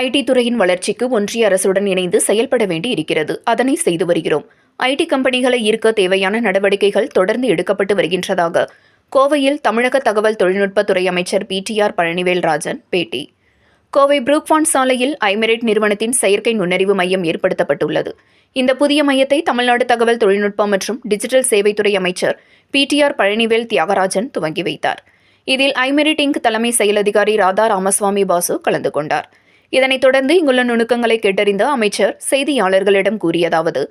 ID துறையின் வளர்ச்சிக்கு ஒன்றிய அரசுடன் இணைந்து செயல்பட வேண்டி இருக்கிறது அதனை செய்து வருகிறோம். ஐடி கம்பெனிகளை ஈர்க்க தேவையான நடவடிக்கைகள் தொடர்ந்து எடுக்கப்பட்டு வருகின்றதாக கோவையில் தமிழக தகவல் தொழில்நுட்பத்துறை அமைச்சர் பிடிஆர் பழனிவேல் ராஜன் பேட்டி. கோவை புரூக்வான் சாலையில் ஐமெரிட் நிறுவனத்தின் செயற்கை நுண்ணறிவு மையம் ஏற்படுத்தப்பட்டுள்ளது. இந்த புதிய மையத்தை தமிழ்நாடு தகவல் தொழில்நுட்பம் மற்றும் டிஜிட்டல் சேவைத்துறை அமைச்சர் பிடிஆர் பழனிவேல் தியாகராஜன் துவங்கி வைத்தார். இதில் ஐமெரிட் இங்க் தலைமை செயல் அதிகாரி ராதா ராமசுவாமி பாசு கலந்து கொண்டார். இதனைத் தொடர்ந்து இங்குள்ள நுணுக்கங்களை கேட்டறிந்த அமைச்சர் செய்தியாளர்களிடம் கூறியதாவது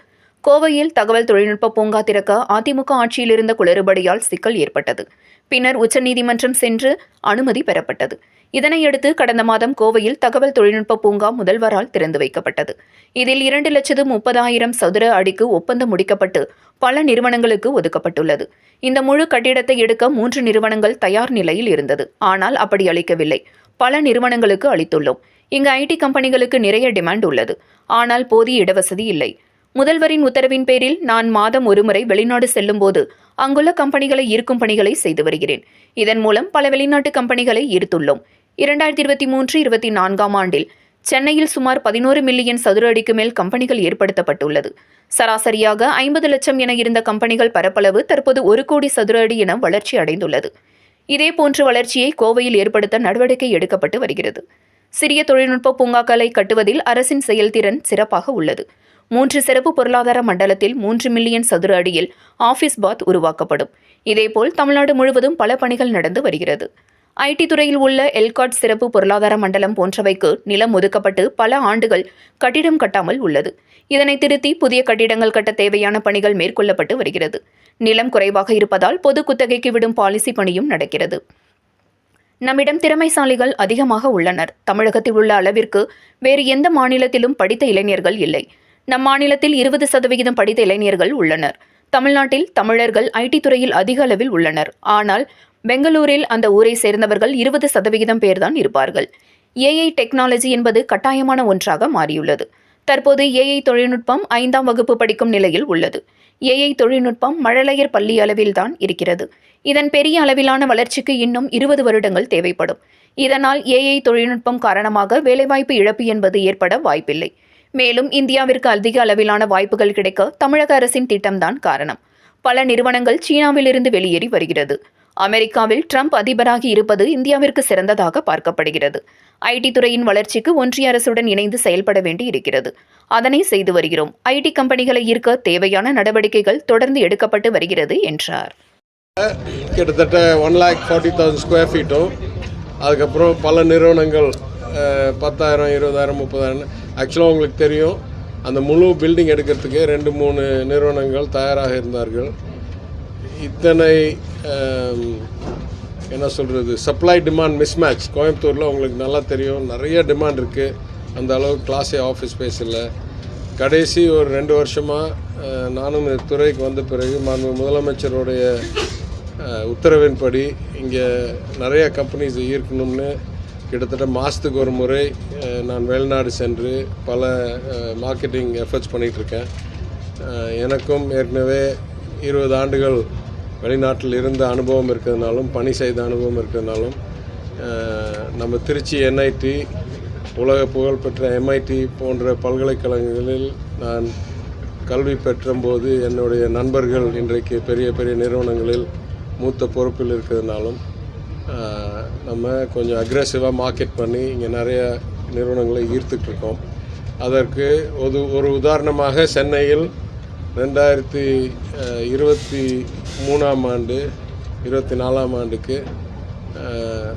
கோவையில் தகவல் தொழில்நுட்ப பூங்கா திறக்க அதிமுக ஆட்சியில் இருந்த குளறுபடியால் சிக்கல் ஏற்பட்டது. பின்னர் உச்சநீதிமன்றம் சென்று அனுமதி பெறப்பட்டது. இதனையடுத்து கடந்த மாதம் கோவையில் தகவல் தொழில்நுட்ப பூங்கா முதல்வரால் திறந்து வைக்கப்பட்டது. இதில் இரண்டு லட்சத்து முப்பதாயிரம் சதுர அடிக்கு ஒப்பந்தம் முடிக்கப்பட்டு பல நிறுவனங்களுக்கு ஒதுக்கப்பட்டுள்ளது. இந்த முழு கட்டிடத்தை எடுக்க மூன்று நிறுவனங்கள் தயார் நிலையில் இருந்தது. ஆனால் அப்படி அளிக்கவில்லை. பல நிறுவனங்களுக்கு அளித்துள்ளோம். இங்கு ஐடி கம்பெனிகளுக்கு நிறைய டிமாண்ட் உள்ளது. ஆனால் போதிய இடவசதி இல்லை. முதல்வரின் உத்தரவின் பேரில் நான் மாதம் ஒருமுறை வெளிநாடு செல்லும்போது அங்குள்ள கம்பெனிகளை ஈர்க்கும் பணிகளை செய்து வருகிறேன். இதன் மூலம் பல வெளிநாட்டு கம்பெனிகளை ஈர்த்துள்ளோம். இரண்டாயிரத்தி இருபத்தி மூன்று இருபத்தி நான்காம் ஆண்டில் சென்னையில் சுமார் பதினோரு மில்லியன் சதுர அடிக்கு மேல் கம்பெனிகள் ஏற்படுத்தப்பட்டுள்ளது. சராசரியாக ஐம்பது லட்சம் என இருந்த கம்பெனிகள் பரப்பளவு தற்போது ஒரு கோடி சதுர அடி என வளர்ச்சி அடைந்துள்ளது. இதேபோன்ற வளர்ச்சியை கோவையில் ஏற்படுத்த நடவடிக்கை எடுக்கப்பட்டு வருகிறது. சிறிய தொழில்நுட்ப பூங்காக்களை கட்டுவதில் அரசின் செயல்திறன் சிறப்பாக உள்ளது. மூன்று சிறப்பு பொருளாதார மண்டலத்தில் மூன்று மில்லியன் சதுர அடியில் ஆபீஸ் பாத் உருவாக்கப்படும். இதேபோல் தமிழ்நாடு முழுவதும் பல பணிகள் நடந்து வருகிறது. ஐடி துறையில் உள்ள எல்காட் சிறப்பு பொருளாதார மண்டலம் போன்றவைக்கு நிலம் ஒதுக்கப்பட்டு பல ஆண்டுகள் கட்டிடம் கட்டாமல் உள்ளது. இதனை திருத்தி புதிய கட்டிடங்கள் கட்ட தேவையான பணிகள் மேற்கொள்ளப்பட்டு வருகிறது. நிலம் குறைவாக இருப்பதால் பொது குத்தகைக்கு விடும் பாலிசி பணியும் நடக்கிறது. நம்மிடம் திறமைசாலிகள் அதிகமாக உள்ளனர். தமிழகத்தில் உள்ள அளவிற்கு வேறு எந்த மாநிலத்திலும் படித்த இளைஞர்கள் இல்லை. நம் மாநிலத்தில் இருபது சதவிகிதம் படித்த இளைஞர்கள் உள்ளனர். தமிழ்நாட்டில் தமிழர்கள் ஐடி துறையில் அதிக அளவில் உள்ளனர். ஆனால் பெங்களூரில் அந்த ஊரை சேர்ந்தவர்கள் இருபது சதவிகிதம் பேர்தான் இருப்பார்கள். ஏஐ டெக்னாலஜி என்பது கட்டாயமான ஒன்றாக மாறியுள்ளது. தற்போது ஏஐ தொழில்நுட்பம் ஐந்தாம் வகுப்பு படிக்கும் நிலையில் உள்ளது. ஏஐ தொழில்நுட்பம் மழலையர் பள்ளி அளவில்தான் இருக்கிறது. இதன் பெரிய அளவிலான வளர்ச்சிக்கு இன்னும் இருபது வருடங்கள் தேவைப்படும். இதனால் ஏஐ தொழில்நுட்பம் காரணமாக வேலைவாய்ப்பு இழப்பு என்பது ஏற்பட வாய்ப்பில்லை. மேலும் இந்தியாவிற்கு அதிக அளவிலான வாய்ப்புகள் கிடைக்க தமிழக அரசின் திட்டம்தான் காரணம். பல நிறுவனங்கள் சீனாவிலிருந்து வெளியேறி வருகிறது. அமெரிக்காவில் ட்ரம்ப் அதிபராகி இருப்பது இந்தியாவிற்கு சிறந்ததாக பார்க்கப்படுகிறது. ஐடி துறையின் வளர்ச்சிக்கு ஒன்றிய அரசுடன் இணைந்து செயல்பட வேண்டி இருக்கிறது. அதனை செய்து வருகிறோம். ஐடி கம்பெனிகளை ஈர்க்க தேவையான நடவடிக்கைகள் தொடர்ந்து எடுக்கப்பட்டு வருகிறது என்றார். கிட்டத்தட்ட one lakh forty thousand square ஃபீட்டும் அதுக்கப்புறம் பல நிறுவனங்கள் பத்தாயிரம் இருபதாயிரம் முப்பதாயிரம் ஆக்சுவலாக உங்களுக்கு தெரியும் அந்த முழு பில்டிங் எடுக்கிறதுக்கு ரெண்டு மூணு நிறுவனங்கள் தயாராக இருந்தார்கள். இத்தனை என்ன சொல்கிறது சப்ளை டிமாண்ட் மிஸ்மேட்ச் கோயம்புத்தூரில் உங்களுக்கு நல்லா தெரியும் நிறைய டிமாண்ட் இருக்குது அந்த அளவுக்கு கிளாஸே ஆஃபீஸ் ஸ்பேஸ் இல்லை. கடைசி ஒரு ரெண்டு வருஷமாக நானும் இந்த துறைக்கு வந்த பிறகு மாண்பு முதலமைச்சருடைய உத்தரவின்படி இங்கே நிறைய கம்பெனிஸ் ஈர்க்கணும்னு கிட்டத்தட்ட மாதத்துக்கு ஒரு முறை நான் வெளிநாடு சென்று பல மார்க்கெட்டிங் எஃபர்ட்ஸ் பண்ணிகிட்ருக்கேன் எனக்கும் ஏற்கனவே இருபது ஆண்டுகள் வெளிநாட்டில் இருந்த அனுபவம் இருக்கிறதுனாலும் பணி செய்த அனுபவம் இருக்கிறதுனாலும் நம்ம திருச்சி என்ஐடி உலக புகழ்பெற்ற எம்ஐடி போன்ற பல்கலைக்கழகங்களில் நான் கல்வி பெற்றபோது என்னுடைய நண்பர்கள் இன்றைக்கு பெரிய பெரிய நிறுவனங்களில் மூத்த பொறுப்பில் இருக்கிறதுனாலும் நம்ம கொஞ்சம் அக்ரெசிவாக மார்க்கெட் பண்ணி இங்கே நிறைய நிறுவனங்களை ஈர்த்துட்ருக்கோம் அதற்கு ஒரு ஒரு உதாரணமாக சென்னையில் ரெண்டாயிரத்தி இருபத்தி மூணாம் ஆண்டு இருபத்தி நாலாம் ஆண்டுக்கு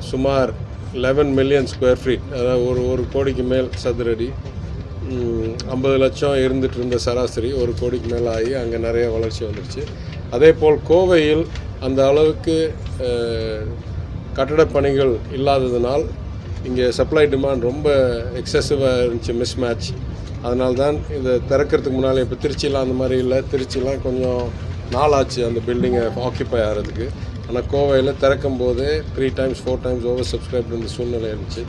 சுமார் லெவன் மில்லியன் ஸ்கொயர் ஃபீட் அதாவது ஒரு ஒரு கோடிக்கு மேல் சதுரடி ஐம்பது லட்சம் இருந்துட்டு இருந்த சராசரி ஒரு கோடிக்கு மேலே ஆகி அங்கே நிறைய வளர்ச்சி வந்துருச்சு. அதே போல் கோவையில் அந்த அளவுக்கு அஹ், கட்டடப் பணிகள் இல்லாததினால் இங்கே சப்ளை டிமாண்ட் ரொம்ப எக்ஸசிவாக இருந்துச்சு மிஸ் மேட்ச் அதனால தான் இதை திறக்கிறதுக்கு முன்னால் இப்போ திருச்சிலாம் அந்த மாதிரி இல்லை திருச்சிலாம் கொஞ்சம் நாளாச்சு அந்த பில்டிங்கை ஆக்கியபை ஆகிறதுக்கு. ஆனால் கோவையில் திறக்கும் போதே three times four times over subscribe இந்த சூழ்நிலை இருந்துச்சு.